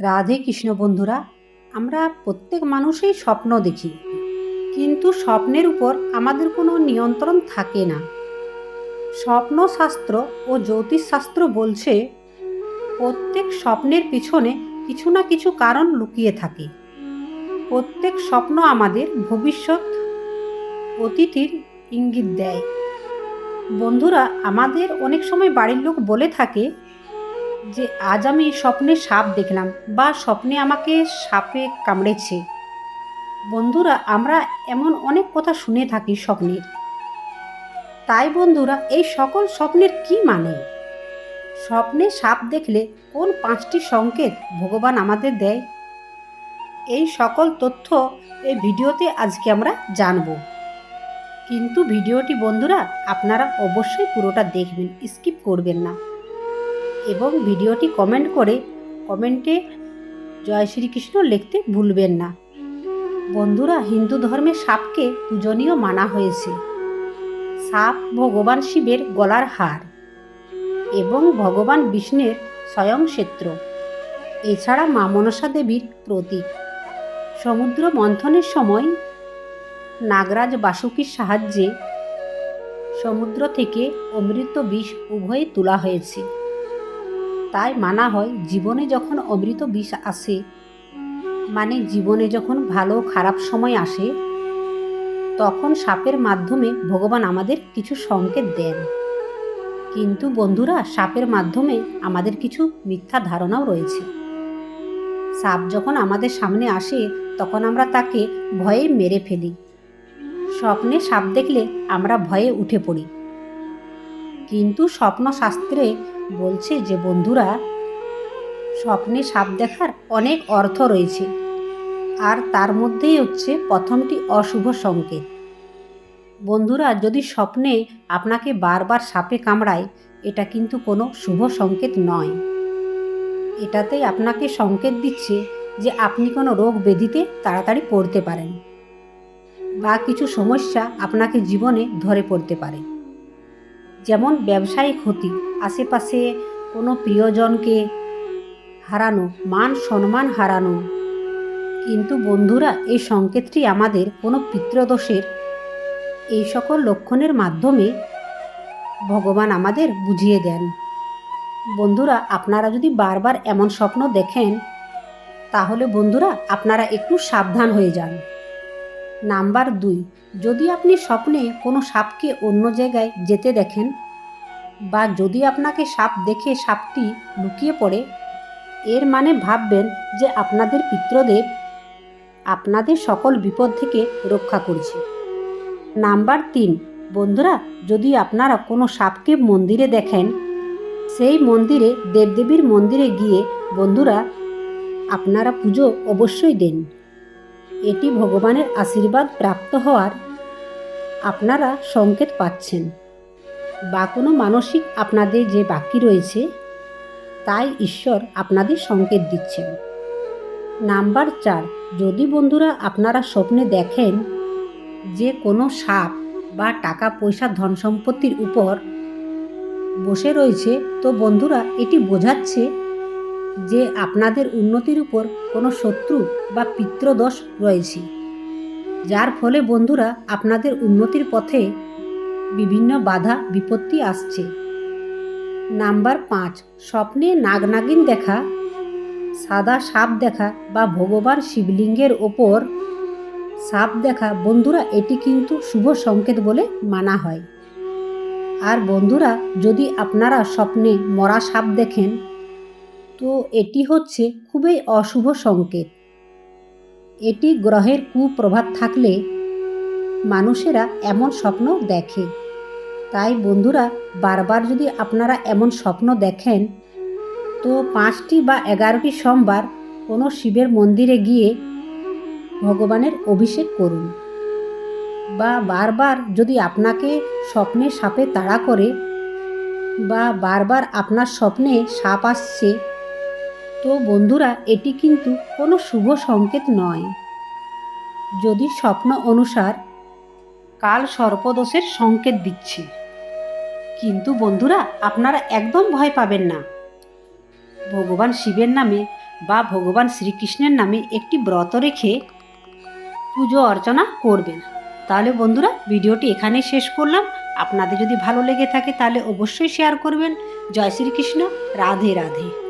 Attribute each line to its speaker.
Speaker 1: রাধে কৃষ্ণ বন্ধুরা, আমরা প্রত্যেক মানুষই স্বপ্ন দেখি। কিন্তু স্বপ্নের উপর আমাদের কোনো নিয়ন্ত্রণ থাকে না। স্বপ্নশাস্ত্র ও জ্যোতিষশাস্ত্র বলছে, প্রত্যেক স্বপ্নের পিছনে কিছু না কিছু কারণ লুকিয়ে থাকে। প্রত্যেক স্বপ্ন আমাদের ভবিষ্যৎ অতীতির ইঙ্গিত দেয়। বন্ধুরা, আমাদের অনেক সময় বাড়ির লোক বলে থাকে যে আজ আমি স্বপ্নে সাপ দেখলাম বা স্বপ্নে আমাকে সাপে কামড়েছে। বন্ধুরা, আমরা এমন অনেক কথা শুনে থাকি স্বপ্নের তাই বন্ধুরা, এই সকল স্বপ্নের কি মানে? স্বপ্নে সাপ দেখলে কোন পাঁচটি সংকেত ভগবান আমাদের দেয়? এই সকল তথ্য এই ভিডিওতে আজকে আমরা জানব। কিন্তু ভিডিওটি বন্ধুরা, আপনারা অবশ্যই পুরোটা দেখবেন, স্কিপ করবেন না। এবং ভিডিওটি কমেন্ট করে কমেন্টে জয় শ্রীকৃষ্ণ লিখতে ভুলবেন না। বন্ধুরা, হিন্দু ধর্মে সাপকে পূজনীয় মানা হয়েছে। সাপ ভগবান শিবের গলার হার এবং ভগবান বিষ্ণুর স্বয়ং ক্ষেত্র এছাড়া মা মনসা দেবীর প্রতীক। সমুদ্র মন্থনের সময় নাগরাজ বাসুকির সাহায্যে সমুদ্র থেকে অমৃত বিষ উভয়ে তোলা হয়েছে। তাই মানা হয়, জীবনে যখন অমৃত বিষ আসে মানে জীবনে যখন ভালো খারাপ সময় আসে, তখন সাপের মাধ্যমে ভগবান আমাদের কিছু সংকেত দেন। কিন্তু বন্ধুরা, সাপের মাধ্যমে আমাদের কিছু মিথ্যা ধারণাও রয়েছে। সাপ যখন আমাদের সামনে আসে, তখন আমরা তাকে ভয়ে মেরে ফেলি। স্বপ্নে সাপ দেখলে আমরা ভয়ে উঠে পড়ি। কিন্তু স্বপ্নশাস্ত্রে বলছে যে, বন্ধুরা, স্বপ্নে সাপ দেখার অনেক অর্থ রয়েছে। আর তার মধ্যেই হচ্ছে প্রথমটি অশুভ সংকেত। বন্ধুরা, যদি স্বপ্নে আপনাকে বারবার সাপে কামড়ায়, এটা কিন্তু কোনো শুভ সংকেত নয়। এটাতেই আপনাকে সংকেত দিচ্ছে যে, আপনি কোনো রোগ ব্যাধিতে তাড়াতাড়ি পড়তে পারেন বা কিছু সমস্যা আপনাকে জীবনে ধরে পড়তে পারে। যেমন ব্যবসায়িক ক্ষতি, আশেপাশে কোনো প্রিয়জনকে হারানো, মান সম্মান হারানো। কিন্তু বন্ধুরা, এই সংকেতটি আমাদের কোনো পিতৃদোষের এই সকল লক্ষণের মাধ্যমে ভগবান আমাদের বুঝিয়ে দেন। বন্ধুরা, আপনারা যদি বারবার এমন স্বপ্ন দেখেন, তাহলে বন্ধুরা, আপনারা একটু সাবধান হয়ে যান। নাম্বার দুই, যদি আপনি স্বপ্নে কোনো সাপকে অন্য জায়গায় যেতে দেখেন বা যদি আপনাকে সাপ দেখে সাপটি লুকিয়ে পড়ে, এর মানে ভাববেন যে আপনাদের পিতৃদেব আপনাদের সকল বিপদ থেকে রক্ষা করছে। নাম্বার তিন, বন্ধুরা, যদি আপনারা কোনো সাপকে মন্দিরে দেখেন, সেই মন্দিরে দেবদেবীর মন্দিরে গিয়ে বন্ধুরা আপনারা পুজো অবশ্যই দেন। এটি ভগবানের আশীর্বাদ প্রাপ্ত হওয়ার আপনারা সংকেত পাচ্ছেন। বা কোনো মানসিক আপনাদের যে বাকি রয়েছে, তাই ঈশ্বর আপনাদের সংকেত দিচ্ছেন। নাম্বার চার, যদি বন্ধুরা আপনারা স্বপ্নে দেখেন যে কোনো সাপ বা টাকা পয়সা ধন সম্পত্তির উপর বসে রয়েছে, তো বন্ধুরা এটি বোঝাচ্ছে যে আপনাদের উন্নতির উপর কোনো শত্রু বা পিতৃদোষ রয়েছে। যার ফলে বন্ধুরা আপনাদের উন্নতির পথে বিভিন্ন বাধা, বিপত্তি আসছে। নাম্বার পাঁচ, স্বপ্নে নাগনাগিন দেখা, সাদা সাপ দেখা বা ভগবান শিবলিঙ্গের ওপর সাপ দেখা, বন্ধুরা এটি কিন্তু শুভ সংকেত বলে মানা হয়। আর বন্ধুরা, যদি আপনারা স্বপ্নে মরা সাপ দেখেন তো এটি হচ্ছে খুবই অশুভ সংকেত। এটি গ্রহের কুপ্রভাব থাকলে মানুষেরা এমন স্বপ্ন দেখে। তাই বন্ধুরা, বারবার যদি আপনারা এমন স্বপ্ন দেখেন, তো পাঁচটি বা এগারোটি সোমবার কোনো শিবের মন্দিরে গিয়ে ভগবানের অভিষেক করুন। বা বারবার যদি আপনাকে স্বপ্নে সাপে তাড়া করে, বা বারবার আপনার স্বপ্নে সাপ আসছে তো বন্ধুরা, এটি কিন্তু কোনো শুভ সংকেত নয়। যদি স্বপ্ন অনুসার কাল সর্পদোষের সংকেত দিচ্ছে। কিন্তু বন্ধুরা, আপনারা একদম ভয় পাবেন না। ভগবান শিবের নামে বা ভগবান শ্রীকৃষ্ণের নামে একটি ব্রত রেখে পুজো অর্চনা করবেন। তাহলে বন্ধুরা, ভিডিওটি এখানেই শেষ করলাম। আপনাদের যদি ভালো লেগে থাকে, তাহলে অবশ্যই শেয়ার করবেন। জয় শ্রীকৃষ্ণ। রাধে রাধে।